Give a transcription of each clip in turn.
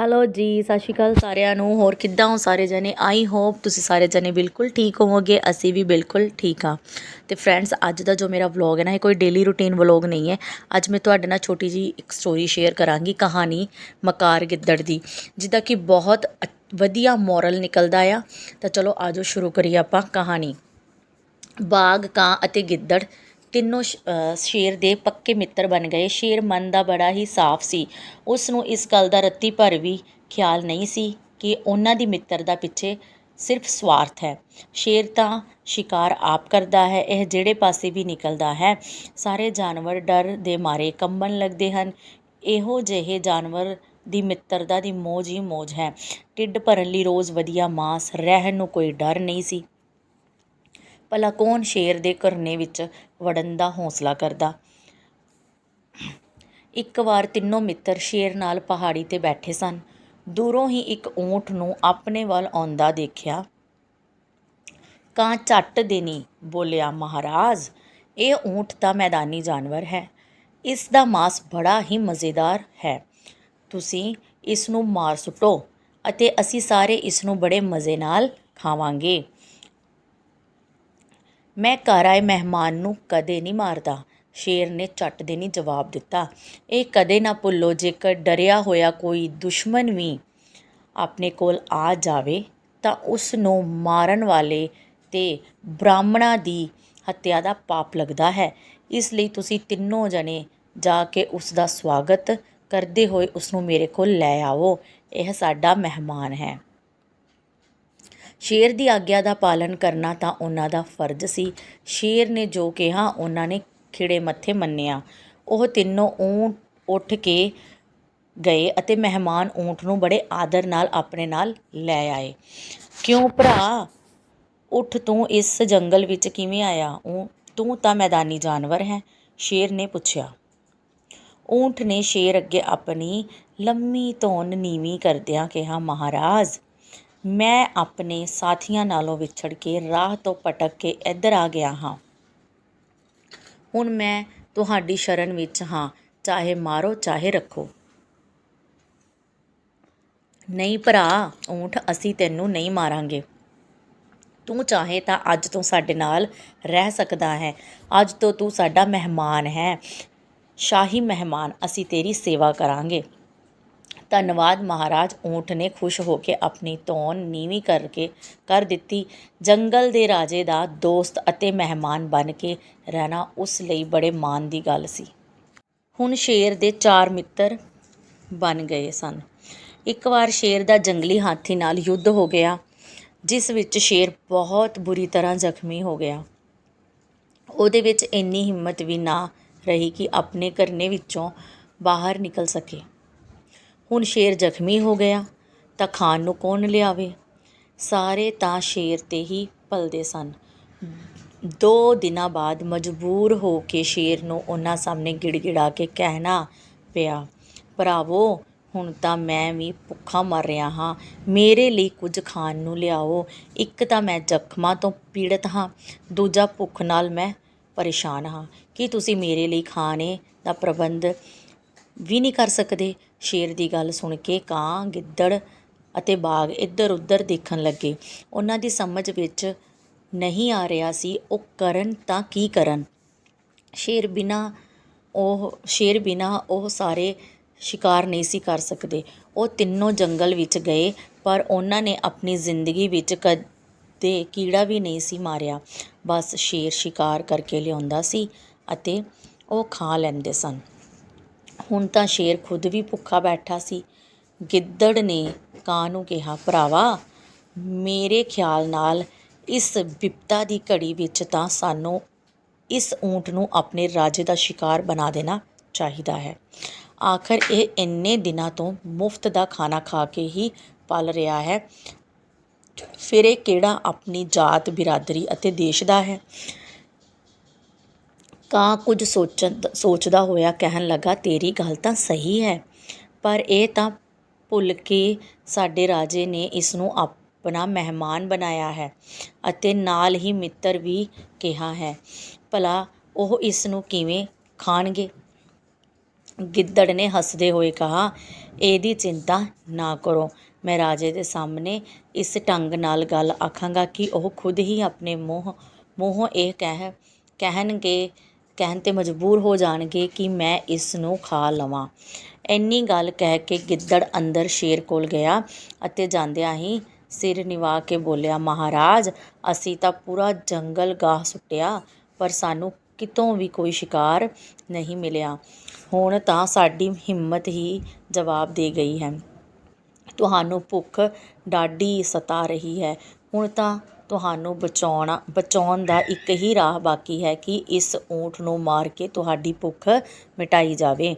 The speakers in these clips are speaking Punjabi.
ਹੈਲੋ ਜੀ, ਸਤਿ ਸ਼੍ਰੀ ਅਕਾਲ ਸਾਰਿਆਂ ਨੂੰ। ਹੋਰ ਕਿੱਦਾਂ ਹੋ ਸਾਰੇ ਜਣੇ? ਆਈ ਹੋਪ ਤੁਸੀਂ ਸਾਰੇ ਜਣੇ ਬਿਲਕੁਲ ਠੀਕ ਹੋਵੋਗੇ, ਅਸੀਂ ਵੀ ਬਿਲਕੁਲ ਠੀਕ ਹਾਂ। ਤੇ ਫਰੈਂਡਸ ਅੱਜ ਦਾ ਜੋ ਮੇਰਾ ਵਲੌਗ ਹੈ ਨਾ, ਇਹ ਕੋਈ ਡੇਲੀ ਰੂਟੀਨ ਵਲੌਗ ਨਹੀਂ ਹੈ। ਅੱਜ ਮੈਂ ਤੁਹਾਡੇ ਨਾਲ ਛੋਟੀ ਜੀ ਇੱਕ ਸਟੋਰੀ ਸ਼ੇਅਰ ਕਰਾਂਗੀ ਕਹਾਣੀ ਮਕਾਰ ਗਿੱਦੜ ਦੀ, ਜਿੱਦਾਂ ਕਿ ਬਹੁਤ ਅ- ਵਧੀਆ ਮੋਰਲ ਨਿਕਲਦਾ ਆ। ਤਾਂ ਚਲੋ ਆਜੋ ਸ਼ੁਰੂ ਕਰੀਏ ਆਪਾਂ ਕਹਾਣੀ। ਬਾਗ, ਕਾਂ ਅਤੇ ਗਿੱਦੜ। ਤਿੰਨੋਂ ਸ਼ੇਰ ਦੇ ਪੱਕੇ ਮਿੱਤਰ ਬਣ ਗਏ। ਸ਼ੇਰ ਮਨ ਦਾ ਬੜਾ ਹੀ ਸਾਫ਼ ਸੀ। ਉਸ ਨੂੰ ਇਸ ਗੱਲ ਦਾ ਰੱਤੀ ਭਰ ਵੀ ਖਿਆਲ ਨਹੀਂ ਸੀ ਕਿ ਉਹਨਾਂ ਦੀ ਮਿੱਤਰਤਾ ਪਿੱਛੇ ਸਿਰਫ ਸਵਾਰਥ ਹੈ। ਸ਼ੇਰ ਤਾਂ ਸ਼ਿਕਾਰ ਆਪ ਕਰਦਾ ਹੈ, ਇਹ ਜਿਹੜੇ ਪਾਸੇ ਵੀ ਨਿਕਲਦਾ ਹੈ। ਸਾਰੇ ਜਾਨਵਰ ਡਰ ਦੇ ਮਾਰੇ ਕੰਬਣ ਲੱਗਦੇ ਹਨ। ਇਹੋ ਜਿਹੇ ਜਾਨਵਰ ਦੀ ਮਿੱਤਰਤਾ ਦੀ ਮੋਜ ਹੀ ਮੋਜ ਹੈ। ਢਿੱਡ ਭਰਨ ਲਈ ਰੋਜ਼ ਵਧੀਆ ਮਾਸ ਰਹਿਣ ਨੂੰ ਕੋਈ ਡਰ ਨਹੀਂ ਸੀ। ਭਲਾ ਕੌਣ ਸ਼ੇਰ ਦੇ ਘਰਨੇ ਵਿੱਚ ਵੜਨ ਦਾ ਹੌਂਸਲਾ ਕਰਦਾ? ਇੱਕ ਵਾਰ ਤਿੰਨੋਂ ਮਿੱਤਰ ਸ਼ੇਰ ਨਾਲ ਪਹਾੜੀ ਤੇ ਬੈਠੇ ਸਨ। ਦੂਰੋਂ ਹੀ ਇੱਕ ਊਂਠ ਨੂੰ ਆਪਣੇ ਵੱਲ ਆਉਂਦਾ ਦੇਖਿਆ। ਕਾਂ ਝੱਟ ਦੇਣੀ ਬੋਲਿਆ, ਮਹਾਰਾਜ, ਇਹ ਊਂਠ ਤਾਂ ਮੈਦਾਨੀ ਜਾਨਵਰ ਹੈ। ਇਸ ਦਾ ਮਾਸ ਬੜਾ ਹੀ ਮਜ਼ੇਦਾਰ ਹੈ। ਤੁਸੀਂ ਇਸ ਨੂੰ ਮਾਰ ਸੁੱਟੋ ਅਤੇ ਅਸੀਂ ਸਾਰੇ ਇਸ ਨੂੰ ਬੜੇ ਮਜ਼ੇ ਨਾਲ ਖਾਵਾਂਗੇ। ਮੈਂ ਘਰ ਆਏ ਮਹਿਮਾਨ ਨੂੰ ਕਦੇ ਨਹੀਂ ਮਾਰਦਾ। ਸ਼ੇਰ ਨੇ ਝੱਟ ਦੇ ਨਹੀਂ ਜਵਾਬ ਦਿੱਤਾ। ਇਹ ਕਦੇ ਨਾ ਭੁੱਲੋ, ਜੇਕਰ ਡਰਿਆ ਹੋਇਆ ਕੋਈ ਦੁਸ਼ਮਣ ਵੀ ਆਪਣੇ ਕੋਲ ਆ ਜਾਵੇ, ਤਾਂ ਉਸ ਨੂੰ ਮਾਰਨ ਵਾਲੇ ਤੇ ਬ੍ਰਾਹਮਣਾਂ ਦੀ ਹੱਤਿਆ ਦਾ ਪਾਪ ਲੱਗਦਾ ਹੈ। ਇਸ ਲਈ ਤੁਸੀਂ ਤਿੰਨੋਂ ਜਣੇ ਜਾ ਕੇ ਉਸ ਦਾ ਸਵਾਗਤ ਕਰਦੇ ਹੋਏ ਉਸ ਨੂੰ ਮੇਰੇ ਕੋਲ ਲੈ ਆਵੋ। ਇਹ ਸਾਡਾ ਮਹਿਮਾਨ ਹੈ। ਸ਼ੇਰ ਦੀ ਆਗਿਆ ਦਾ ਪਾਲਣ ਕਰਨਾ ਤਾਂ ਉਹਨਾਂ ਦਾ ਫਰਜ਼ ਸੀ। ਸ਼ੇਰ ਨੇ ਜੋ ਕਿਹਾ, ਉਹਨਾਂ ਨੇ ਖਿੜੇ ਮੱਥੇ ਮੰਨਿਆ। ਉਹ ਤਿੰਨੋਂ ਊਂਟ ਉੱਠ ਕੇ ਗਏ ਅਤੇ ਮਹਿਮਾਨ ਊਂਟ ਨੂੰ ਬੜੇ ਆਦਰ ਨਾਲ ਆਪਣੇ ਨਾਲ ਲੈ ਆਏ। ਕਿਉਂ ਭਰਾ? ਉੱਠ ਤੂੰ ਇਸ ਜੰਗਲ ਵਿੱਚ ਕਿਵੇਂ ਆਇਆ? ਊਂ ਤੂੰ ਤਾਂ ਮੈਦਾਨੀ ਜਾਨਵਰ ਹੈ? ਸ਼ੇਰ ਨੇ ਪੁੱਛਿਆ। ਊਂਠ ਨੇ ਸ਼ੇਰ ਅੱਗੇ ਆਪਣੀ ਲੰਮੀ ਧੌਣ ਨੀਵੀਂ ਕਰਦਿਆਂ ਕਿਹਾ, ਮਹਾਰਾਜ ਮੈਂ ਆਪਣੇ ਸਾਥੀਆਂ ਨਾਲੋਂ ਵਿਛੜ ਕੇ ਰਾਹ ਤੋਂ ਭਟਕ ਕੇ ਇੱਧਰ ਆ ਗਿਆ ਹਾਂ। ਹੁਣ ਮੈਂ ਤੁਹਾਡੀ ਸ਼ਰਨ ਵਿੱਚ ਹਾਂ, ਚਾਹੇ ਮਾਰੋ, ਚਾਹੇ ਰੱਖੋ। ਨਹੀਂ ਭਰਾ, ਊਂਠ ਅਸੀਂ ਤੈਨੂੰ ਨਹੀਂ ਮਾਰਾਂਗੇ। ਤੂੰ ਚਾਹੇ ਤਾਂ ਅੱਜ ਤੋਂ ਸਾਡੇ ਨਾਲ ਰਹਿ ਸਕਦਾ ਹੈ। ਅੱਜ ਤੋਂ ਤੂੰ ਸਾਡਾ ਮਹਿਮਾਨ ਹੈ। ਸ਼ਾਹੀ ਮਹਿਮਾਨ, ਅਸੀਂ ਤੇਰੀ ਸੇਵਾ ਕਰਾਂਗੇ। ਧੰਨਵਾਦ, ਮਹਾਰਾਜ। ਊਂਠ ਨੇ ਖੁਸ਼ ਹੋ ਕੇ ਆਪਣੀ ਧੌਣ ਨੀਵੀਂ ਕਰਕੇ ਕਰ ਦਿੱਤੀ। ਜੰਗਲ ਦੇ ਰਾਜੇ ਦਾ ਦੋਸਤ ਅਤੇ ਮਹਿਮਾਨ ਬਣ ਕੇ ਰਹਿਣਾ ਉਸ ਲਈ ਬੜੇ ਮਾਣ ਦੀ ਗੱਲ ਸੀ। ਹੁਣ ਸ਼ੇਰ ਦੇ ਚਾਰ ਮਿੱਤਰ ਬਣ ਗਏ ਸਨ। ਇੱਕ ਵਾਰ ਸ਼ੇਰ ਦਾ ਜੰਗਲੀ ਹਾਥੀ ਨਾਲ ਯੁੱਧ ਹੋ ਗਿਆ, ਜਿਸ ਵਿੱਚ ਸ਼ੇਰ ਬਹੁਤ ਬੁਰੀ ਤਰ੍ਹਾਂ ਜ਼ਖਮੀ ਹੋ ਗਿਆ। ਉਹਦੇ ਵਿੱਚ ਇੰਨੀ ਹਿੰਮਤ ਵੀ ਨਾ ਰਹੀ ਕਿ ਆਪਣੇ ਘਰਨੇ ਵਿੱਚੋਂ ਬਾਹਰ ਨਿਕਲ ਸਕੇ। ਹੁਣ ਸ਼ੇਰ ਜ਼ਖਮੀ ਹੋ ਗਿਆ, ਤਾਂ ਖਾਣ ਨੂੰ ਕੌਣ ਲਿਆਵੇ? ਸਾਰੇ ਤਾਂ ਸ਼ੇਰ ਤੇ ਹੀ ਪਲਦੇ ਸਨ। ਦੋ ਦਿਨਾਂ ਬਾਅਦ ਮਜਬੂਰ ਹੋ ਕੇ ਸ਼ੇਰ ਨੂੰ ਉਹਨਾਂ ਸਾਹਮਣੇ ਗਿੜਗਿੜਾ ਕੇ ਕਹਿਣਾ ਪਿਆ, ਭਰਾਵੋ, ਹੁਣ ਤਾਂ ਮੈਂ ਵੀ ਭੁੱਖਾ ਮਰ ਰਿਹਾ ਹਾਂ। ਮੇਰੇ ਲਈ ਕੁਝ ਖਾਣ ਨੂੰ ਲਿਆਓ। ਇੱਕ ਤਾਂ ਮੈਂ ਜ਼ਖਮਾਂ ਤੋਂ ਪੀੜਤ ਹਾਂ, ਦੂਜਾ ਭੁੱਖ ਨਾਲ ਮੈਂ ਪਰੇਸ਼ਾਨ ਹਾਂ। ਕੀ ਤੁਸੀਂ ਮੇਰੇ ਲਈ ਖਾਣੇ ਦਾ ਪ੍ਰਬੰਧ ਵੀ ਨਹੀਂ ਕਰ ਸਕਦੇ? ਸ਼ੇਰ ਦੀ ਗੱਲ ਸੁਣ ਕੇ ਕਾਂ, ਗਿੱਦੜ ਅਤੇ ਬਾਗ ਇੱਧਰ ਉੱਧਰ ਦੇਖਣ ਲੱਗੇ। ਉਹਨਾਂ ਦੀ ਸਮਝ ਵਿੱਚ ਨਹੀਂ ਆ ਰਿਹਾ ਸੀ, ਉਹ ਕਰਨ ਤਾਂ ਕੀ ਕਰਨ? ਸ਼ੇਰ ਬਿਨਾ ਉਹ, ਸ਼ੇਰ ਬਿਨਾ ਉਹ ਸਾਰੇ ਸ਼ਿਕਾਰ ਨਹੀਂ ਸੀ ਕਰ ਸਕਦੇ। ਉਹ ਤਿੰਨੋਂ ਜੰਗਲ ਵਿੱਚ ਗਏ, ਪਰ ਉਹਨਾਂ ਨੇ ਆਪਣੀ ਜ਼ਿੰਦਗੀ ਵਿੱਚ ਕਦੇ ਕੀੜਾ ਵੀ ਨਹੀਂ ਸੀ ਮਾਰਿਆ। ਬਸ ਸ਼ੇਰ ਸ਼ਿਕਾਰ ਕਰਕੇ ਲਿਆਉਂਦਾ ਸੀ ਅਤੇ ਉਹ ਖਾ ਲੈਂਦੇ ਸਨ। ਹੁਣ ਤਾਂ ਸ਼ੇਰ ਖੁਦ ਵੀ ਭੁੱਖਾ ਬੈਠਾ ਸੀ। ਗਿੱਦੜ ਨੇ ਕਾਂ ਨੂੰ ਕਿਹਾ, ਭਰਾਵਾ, ਮੇਰੇ ਖਿਆਲ ਨਾਲ ਇਸ ਵਿਪਤਾ ਦੀ ਘੜੀ ਵਿੱਚ ਤਾਂ ਸਾਨੂੰ ਇਸ ਊਂਟ ਨੂੰ ਆਪਣੇ ਰਾਜੇ ਦਾ ਸ਼ਿਕਾਰ ਬਣਾ ਦੇਣਾ ਚਾਹੀਦਾ ਹੈ। ਆਖਰ ਇਹ ਇੰਨੇ ਦਿਨਾਂ ਤੋਂ ਮੁਫਤ ਦਾ ਖਾਣਾ ਖਾ ਕੇ ਹੀ ਪਲ ਰਿਹਾ ਹੈ। ਫਿਰ ਇਹ ਕਿਹੜਾ ਆਪਣੀ ਜਾਤ ਬਿਰਾਦਰੀ ਅਤੇ ਦੇਸ਼ ਦਾ ਹੈ? ਕਾਂ ਕੁਝ ਸੋਚਣ ਸੋਚਦਾ ਹੋਇਆ ਕਹਿਣ ਲੱਗਾ, ਤੇਰੀ ਗੱਲ ਤਾਂ ਸਹੀ ਹੈ, ਪਰ ਇਹ ਤਾਂ ਭੁੱਲ ਕੇ ਸਾਡੇ ਰਾਜੇ ਨੇ ਇਸ ਨੂੰ ਆਪਣਾ ਮਹਿਮਾਨ ਬਣਾਇਆ ਹੈ ਅਤੇ ਨਾਲ ਹੀ ਮਿੱਤਰ ਵੀ ਕਿਹਾ ਹੈ। ਭਲਾ ਉਹ ਇਸ ਨੂੰ ਕਿਵੇਂ ਖਾਣਗੇ? ਗਿੱਦੜ ਨੇ ਹੱਸਦੇ ਹੋਏ ਕਹਾ, ਇਹਦੀ ਚਿੰਤਾ ਨਾ ਕਰੋ, ਮੈਂ ਰਾਜੇ ਦੇ ਸਾਹਮਣੇ ਇਸ ਢੰਗ ਨਾਲ ਗੱਲ ਆਖਾਂਗਾ ਕਿ ਉਹ ਖੁਦ ਹੀ ਆਪਣੇ ਮੂੰਹ, ਮੂੰਹੋਂ ਇਹ ਕਹਿ, ਕਹਿਣਗੇ ਕਹਿਣ 'ਤੇ ਮਜਬੂਰ ਹੋ ਜਾਣਗੇ ਕਿ ਮੈਂ ਇਸ ਨੂੰ ਖਾ ਲਵਾਂ। ਇੰਨੀ ਗੱਲ ਕਹਿ ਕੇ ਗਿੱਦੜ ਅੰਦਰ ਸ਼ੇਰ ਕੋਲ ਗਿਆ ਅਤੇ ਜਾਂਦਿਆਂ ਹੀ ਸਿਰ ਨਿਵਾ ਕੇ ਬੋਲਿਆ, ਮਹਾਰਾਜ, ਅਸੀਂ ਤਾਂ ਪੂਰਾ ਜੰਗਲ ਗਾਹ ਸੁੱਟਿਆ, ਪਰ ਸਾਨੂੰ ਕਿਤੋਂ ਵੀ ਕੋਈ ਸ਼ਿਕਾਰ ਨਹੀਂ ਮਿਲਿਆ। ਹੁਣ ਤਾਂ ਸਾਡੀ ਹਿੰਮਤ ਹੀ ਜਵਾਬ ਦੇ ਗਈ ਹੈ। ਤੁਹਾਨੂੰ ਭੁੱਖ ਡਾਢੀ ਸਤਾ ਰਹੀ ਹੈ। ਹੁਣ ਤਾਂ ਤੁਹਾਨੂੰ ਬਚਾਉਣਾ, ਬਚਾਉਣ ਦਾ ਇੱਕ ਹੀ ਰਾਹ ਬਾਕੀ ਹੈ ਕਿ ਇਸ ਊਂਠ ਨੂੰ ਮਾਰ ਕੇ ਤੁਹਾਡੀ ਭੁੱਖ ਮਿਟਾਈ ਜਾਵੇ।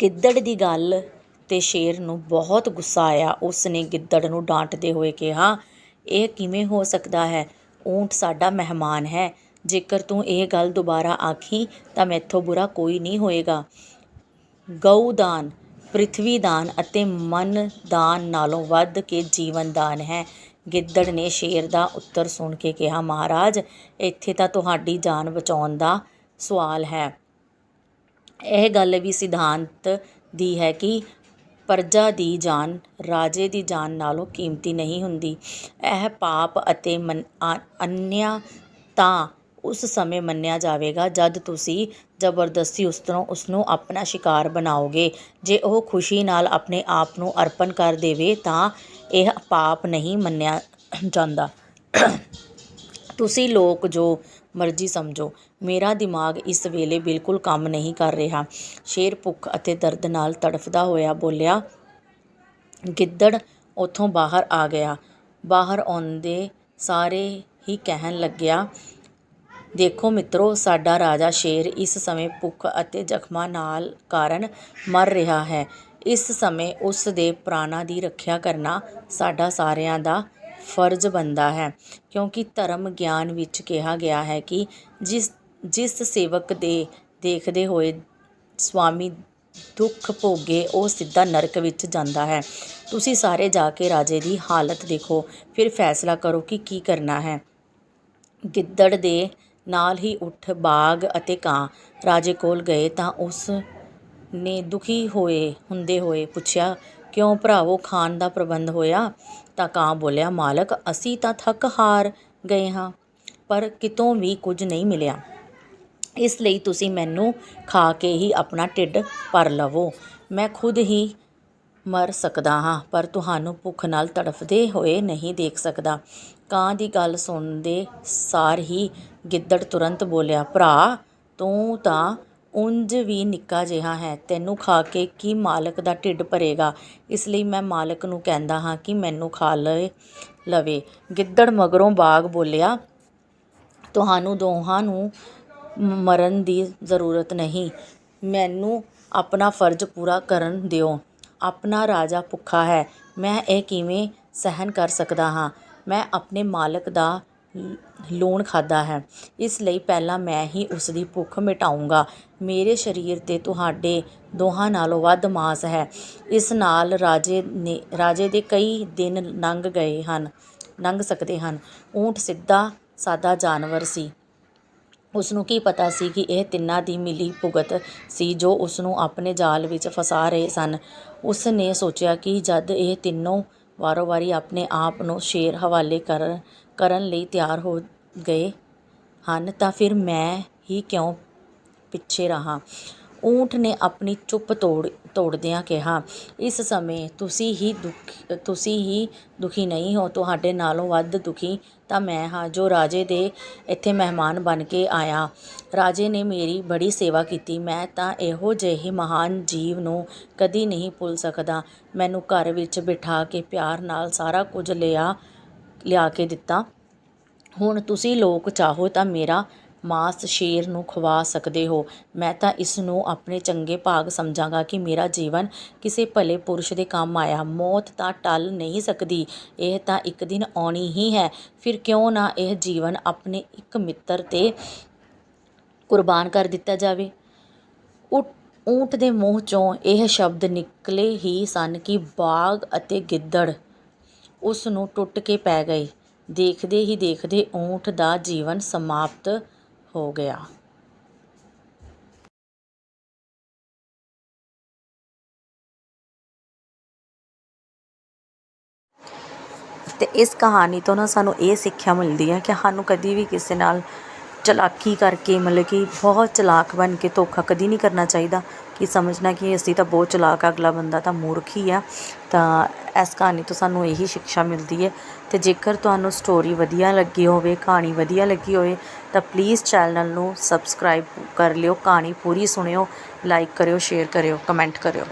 ਗਿੱਦੜ ਦੀ ਗੱਲ ਤੇ ਸ਼ੇਰ ਨੂੰ ਬਹੁਤ ਗੁੱਸਾ ਆਇਆ। ਉਸ ਨੇ ਗਿੱਦੜ ਨੂੰ ਡਾਂਟਦੇ ਹੋਏ ਕਿਹਾ, ਇਹ ਕਿਵੇਂ ਹੋ ਸਕਦਾ ਹੈ? ਊਂਠ ਸਾਡਾ ਮਹਿਮਾਨ ਹੈ। ਜੇਕਰ ਤੂੰ ਇਹ ਗੱਲ ਦੁਬਾਰਾ ਆਖੀ, ਤਾਂ ਮੈਥੋਂ ਬੁਰਾ ਕੋਈ ਨਹੀਂ ਹੋਏਗਾ। ਗਊ ਦਾਨ ਪ੍ਰਿਥਵੀ ਦਾਨ ਅਤੇ ਮਨ ਦਾਨ ਨਾਲੋਂ ਵੱਧ ਕੇ ਜੀਵਨ ਦਾਨ ਹੈ। ਗਿੱਦੜ ਨੇ ਸ਼ੇਰ ਦਾ ਉੱਤਰ ਸੁਣ ਕੇ ਕਿਹਾ, ਮਹਾਰਾਜ, ਇੱਥੇ ਤਾਂ ਤੁਹਾਡੀ ਜਾਨ ਬਚਾਉਣ ਦਾ ਸਵਾਲ ਹੈ। ਇਹ ਗੱਲ ਵੀ ਸਿਧਾਂਤ ਦੀ ਹੈ ਕਿ ਪਰਜਾ ਦੀ ਜਾਨ ਰਾਜੇ ਦੀ ਜਾਨ ਨਾਲੋਂ ਕੀਮਤੀ ਨਹੀਂ ਹੁੰਦੀ। ਇਹ ਪਾਪ ਅਤੇ ਮਨ- ਆ- ਤਾਂ ਉਸ ਸਮੇਂ ਮੰਨਿਆ ਜਾਵੇਗਾ ਜਦ ਤੁਸੀਂ ਜ਼ਬਰਦਸਤੀ ਉਸ ਤੋਂ ਉਸ ਨੂੰ ਆਪਣਾ ਸ਼ਿਕਾਰ ਬਣਾਓਗੇ। ਜੇ ਉਹ ਖੁਸ਼ੀ ਨਾਲ ਆਪਣੇ ਆਪ ਨੂੰ ਅਰਪਣ ਕਰ ਦੇਵੇ ਤਾਂ ਇਹ ਪਾਪ ਨਹੀਂ ਮੰਨਿਆ ਜਾਂਦਾ। ਤੁਸੀਂ ਲੋਕ ਜੋ ਮਰਜ਼ੀ ਸਮਝੋ, ਮੇਰਾ ਦਿਮਾਗ ਇਸ ਵੇਲੇ ਬਿਲਕੁਲ ਕੰਮ ਨਹੀਂ ਕਰ ਰਿਹਾ। ਸ਼ੇਰ ਭੁੱਖ ਅਤੇ ਦਰਦ ਨਾਲ ਤੜਫਦਾ ਹੋਇਆ ਬੋਲਿਆ, ਗਿੱਦੜ ਉੱਥੋਂ ਬਾਹਰ ਆ ਗਿਆ। ਬਾਹਰ ਆਉਂਦੇ ਸਾਰੇ ਹੀ ਕਹਿਣ ਲੱਗਿਆ, ਦੇਖੋ ਮਿੱਤਰੋ, ਸਾਡਾ ਰਾਜਾ ਸ਼ੇਰ ਇਸ ਸਮੇਂ ਭੁੱਖ ਅਤੇ ਜ਼ਖਮਾਂ ਨਾਲ ਕਾਰਨ ਮਰ ਰਿਹਾ ਹੈ। ਇਸ ਸਮੇਂ ਉਸ ਦੇ ਪ੍ਰਾਣਾਂ ਦੀ ਰੱਖਿਆ ਕਰਨਾ ਸਾਡਾ ਸਾਰਿਆਂ ਦਾ ਫਰਜ਼ ਬਣਦਾ ਹੈ। ਕਿਉਂਕਿ ਧਰਮ ਗਿਆਨ ਵਿੱਚ ਕਿਹਾ ਗਿਆ ਹੈ ਕਿ ਜਿਸ ਜਿਸ ਸੇਵਕ ਦੇ ਦੇਖਦੇ ਹੋਏ ਸਵਾਮੀ ਦੁੱਖ ਭੋਗੇ, ਉਹ ਸਿੱਧਾ ਨਰਕ ਵਿੱਚ ਜਾਂਦਾ ਹੈ। ਤੁਸੀਂ ਸਾਰੇ ਜਾ ਕੇ ਰਾਜੇ ਦੀ ਹਾਲਤ ਦੇਖੋ, ਫਿਰ ਫੈਸਲਾ ਕਰੋ ਕਿ ਕੀ ਕਰਨਾ ਹੈ। ਗਿੱਦੜ ਦੇ ਨਾਲ ਹੀ ਉੱਠ ਬਾਗ ਅਤੇ ਕਾਂ। ਰਾਜੇ ਕੋਲ ਗਏ ਤਾਂ ਉਸ ਨੇ ਦੁਖੀ ਹੋਏ ਹੁੰਦੇ ਹੋਏ ਪੁੱਛਿਆ, ਕਿਉਂ ਭਰਾਵੋ ਖਾਣ ਦਾ ਪ੍ਰਬੰਧ ਹੋਇਆ? ਤਾਂ ਕਾਂ ਬੋਲਿਆ, ਮਾਲਕ, ਅਸੀਂ ਤਾਂ ਥੱਕ ਹਾਰ ਗਏ ਹਾਂ, ਪਰ ਕਿਤੋਂ ਵੀ ਕੁਝ ਨਹੀਂ ਮਿਲਿਆ। ਇਸ ਲਈ ਤੁਸੀਂ ਮੈਨੂੰ ਖਾ ਕੇ ਹੀ ਆਪਣਾ ਢਿੱਡ ਭਰ ਲਵੋ। ਮੈਂ ਖੁਦ ਹੀ ਮਰ ਸਕਦਾ ਹਾਂ, ਪਰ ਤੁਹਾਨੂੰ ਭੁੱਖ ਨਾਲ ਤੜਫਦੇ ਹੋਏ ਨਹੀਂ ਦੇਖ ਸਕਦਾ। ਕਾਂ ਦੀ ਗੱਲ ਸੁਣਦੇ ਸਾਰ ਹੀ ਗਿੱਦੜ ਤੁਰੰਤ ਬੋਲਿਆ, ਭਰਾ, ਤੂੰ ਤਾਂ ਉਂਝ ਵੀ ਨਿੱਕਾ ਜਿਹਾ ਹੈ। ਤੈਨੂੰ ਖਾ ਕੇ ਕੀ ਮਾਲਕ ਦਾ ਢਿੱਡ ਭਰੇਗਾ? ਇਸ ਲਈ ਮੈਂ ਮਾਲਕ ਨੂੰ ਕਹਿੰਦਾ ਹਾਂ ਕਿ ਮੈਨੂੰ ਖਾ ਲਏ ਲਵੇ। ਗਿੱਦੜ ਮਗਰੋਂ ਬਾਗ ਬੋਲਿਆ, ਤੁਹਾਨੂੰ ਦੋਹਾਂ ਨੂੰ ਮਰਨ ਦੀ ਜ਼ਰੂਰਤ ਨਹੀਂ। ਮੈਨੂੰ ਆਪਣਾ ਫਰਜ਼ ਪੂਰਾ ਕਰਨ ਦਿਓ। ਆਪਣਾ ਰਾਜਾ ਭੁੱਖਾ ਹੈ। ਮੈਂ ਇਹ ਕਿਵੇਂ ਸਹਿਣ ਕਰ ਸਕਦਾ ਹਾਂ? ਮੈਂ ਆਪਣੇ ਮਾਲਕ ਦਾ ਲੂਣ ਖਾਧਾ ਹੈ। ਇਸ ਲਈ ਪਹਿਲਾਂ ਮੈਂ ਹੀ ਉਸ ਦੀ ਭੁੱਖ ਮਿਟਾਊਂਗਾ। ਮੇਰੇ ਸਰੀਰ ਤੇ ਤੁਹਾਡੇ ਦੋਹਾਂ ਨਾਲੋਂ ਵੱਧ ਮਾਸ ਹੈ। ਇਸ ਨਾਲ ਰਾਜੇ ਨੇ, ਰਾਜੇ ਦੇ ਕਈ ਦਿਨ ਲੰਘ ਗਏ ਹਨ, ਲੰਘ ਸਕਦੇ ਹਨ। ਊਂਠ ਸਿੱਧਾ ਸਾਦਾ ਜਾਨਵਰ ਸੀ। ਉਸ ਨੂੰ ਕੀ ਪਤਾ ਸੀ ਕਿ ਇਹ ਤਿੰਨਾਂ ਦੀ ਮਿਲੀ ਭੁਗਤ ਸੀ ਜੋ ਉਸ ਨੂੰ ਆਪਣੇ ਜਾਲ ਵਿੱਚ ਫਸਾ ਰਹੇ ਸਨ। ਉਸ ਨੇ ਸੋਚਿਆ ਕਿ ਜਦ ਇਹ ਤਿੰਨੋਂ ਵਾਰੋ ਵਾਰੀ ਆਪਣੇ ਆਪ ਨੂੰ ਸ਼ੇਰ ਹਵਾਲੇ ਕਰ ਕਰਨ ਲਈ ਤਿਆਰ ਹੋ ਗਏ ਹਨ ਤਾਂ ਫਿਰ ਮੈਂ ਹੀ ਕਿਉਂ ਪਿੱਛੇ ਰਹਾਂ? ਊਂਠ ਨੇ ਆਪਣੀ ਚੁੱਪ ਤੋੜ, ਤੋੜਦਿਆਂ ਕਿਹਾ, ਇਸ ਸਮੇਂ ਤੁਸੀਂ ਹੀ ਦੁੱਖ, ਤੁਸੀਂ ਹੀ ਦੁਖੀ ਨਹੀਂ ਹੋ, ਤੁਹਾਡੇ ਨਾਲੋਂ ਵੱਧ ਦੁਖੀ ਤਾਂ ਮੈਂ ਹਾਂ, ਜੋ ਰਾਜੇ ਦੇ ਇੱਥੇ ਮਹਿਮਾਨ ਬਣ ਕੇ ਆਇਆ। ਰਾਜੇ ਨੇ ਮੇਰੀ ਬੜੀ ਸੇਵਾ ਕੀਤੀ, ਮੈਂ ਤਾਂ ਇਹੋ ਜਿਹੇ ਮਹਾਨ ਜੀਵ ਨੂੰ ਕਦੀ ਨਹੀਂ ਭੁੱਲ ਸਕਦਾ। ਮੈਨੂੰ ਘਰ ਵਿੱਚ ਬਿਠਾ ਕੇ ਪਿਆਰ ਨਾਲ ਸਾਰਾ ਕੁਝ ਲਿਆ ਲਿਆ ਕੇ ਦਿੱਤਾ। ਹੁਣ ਤੁਸੀਂ ਲੋਕ ਚਾਹੋ ਤਾਂ ਮੇਰਾ ਮਾਸ ਸ਼ੇਰ ਨੂੰ ਖਵਾ ਸਕਦੇ ਹੋ। ਮੈਂ ਤਾਂ ਇਸ ਨੂੰ ਆਪਣੇ ਚੰਗੇ ਭਾਗ ਸਮਝਾਂਗਾ ਕਿ ਮੇਰਾ ਜੀਵਨ ਕਿਸੇ ਭਲੇ ਪੁਰਸ਼ ਦੇ ਕੰਮ ਆਇਆ। ਮੌਤ ਤਾਂ ਟਲ ਨਹੀਂ ਸਕਦੀ। ਇਹ ਤਾਂ ਇੱਕ ਦਿਨ ਆਉਣੀ ਹੀ ਹੈ। ਫਿਰ ਕਿਉਂ ਨਾ ਇਹ ਜੀਵਨ ਆਪਣੇ ਇੱਕ ਮਿੱਤਰ ਤੇ ਕੁਰਬਾਨ ਕਰ ਦਿੱਤਾ ਜਾਵੇ? ਉਟ- ਊਂਠ ਦੇ ਮੂੰਹ ਚੋਂ ਇਹ ਸ਼ਬਦ ਨਿਕਲੇ ਹੀ ਸਨ ਕਿ ਬਾਗ ਅਤੇ ਗਿੱਦੜ। ਉਸ ਨੂੰ ਟੁੱਟ ਕੇ ਪੈ ਗਈ ਦੇਖਦੇ ਹੀ ਦੇਖਦੇ ਊਠ ਦਾ ਜੀਵਨ ਸਮਾਪਤ ਹੋ ਗਿਆ। ਤੇ ਇਸ ਕਹਾਣੀ ਤੋਂ ਨਾ ਸਾਨੂੰ ਇਹ ਸਿੱਖਿਆ ਮਿਲਦੀ ਹੈ ਕਿ ਸਾਨੂੰ ਕਦੀ ਵੀ ਕਿਸੇ ਨਾਲ ਚਲਾਕੀ ਕਰਕੇ ਮਤਲਬ ਕਿ ਬਹੁਤ ਚਲਾਕ ਬਣ ਕੇ ਧੋਖਾ ਕਦੀ ਨਹੀਂ ਕਰਨਾ ਚਾਹੀਦਾ। ਕਿ ਸਮਝਣਾ ਕਿ ਅਸੀਂ ਤਾਂ ਬਹੁਤ ਚਲਾਕ ਅਗਲਾ ਬੰਦਾ ਤਾਂ ਮੂਰਖ ਹੀ ਆ। ਤਾਂ ਇਸ ਕਹਾਣੀ ਤੋਂ ਸਾਨੂੰ ਇਹੀ ਸਿੱਖਿਆ ਮਿਲਦੀ ਹੈ। ਤੇ ਜੇਕਰ ਤੁਹਾਨੂੰ ਸਟੋਰੀ ਵਧੀਆ ਲੱਗੀ ਹੋਵੇ, ਕਹਾਣੀ ਵਧੀਆ ਲੱਗੀ ਹੋਵੇ, ਤਾਂ ਪਲੀਜ਼ ਚੈਨਲ ਨੂੰ ਸਬਸਕ੍ਰਾਈਬ ਕਰ ਲਿਓ, ਕਹਾਣੀ ਪੂਰੀ ਸੁਣਿਓ ਲਾਈਕ ਕਰਿਓ ਸ਼ੇਅਰ ਕਰਿਓ ਕਮੈਂਟ ਕਰਿਓ।